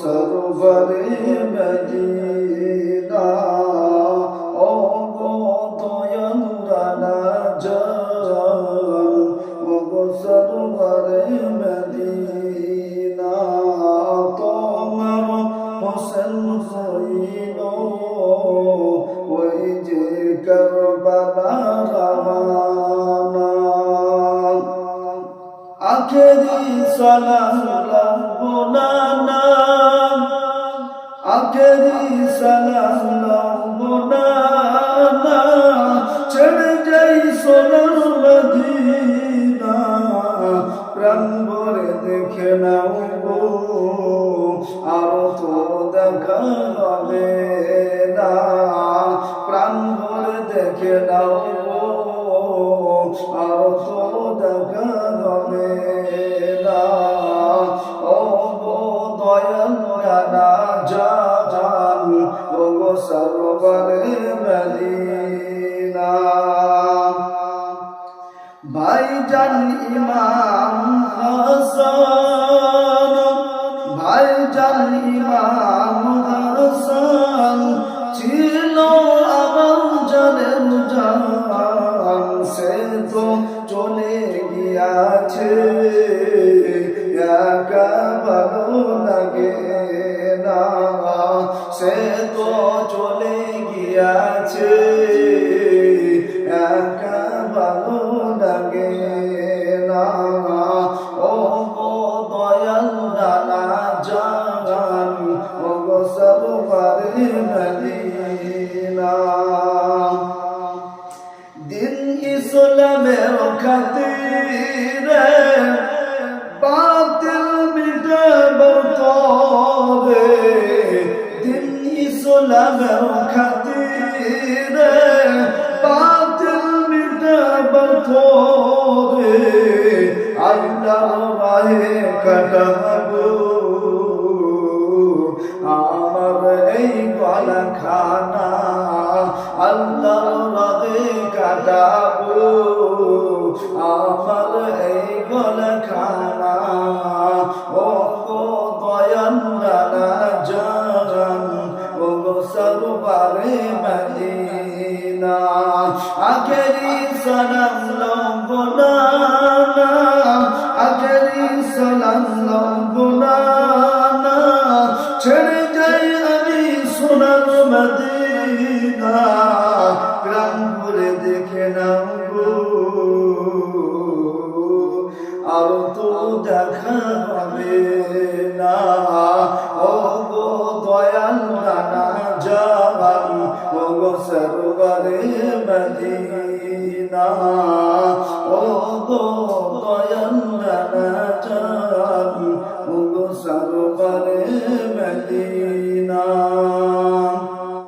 সরবরে Medina oh গো দয়াল রাজন ও গো সরবরে Medina. তোমার হোসেন হইল ওই যে করবালা আখেরি সালাম লম্বনানা আখেরি সালাম লম্বনানা ছেড়ে যাই সোনার প্রাণ ভরে দেখে নাও আর তো দেখা না। প্রাণ ভরে দেখে নাও আর তো দেখা ইমা দয়াল জানা জান তো চলে গিয়াছে একা ভালো লাগে না। সে তো খাতিরে, বাতিল মিটাবার তবে আল্লাহ রাহে কাটাবো। আমার এই গলা খানা আল্লাহ রাধে কাটাবো। আমার এই গলা খানা ও গো মদিনা। আখেরি সালাম মদিনা। ও গো দয়াল রানা জান ও গো সরবরে মদিনা।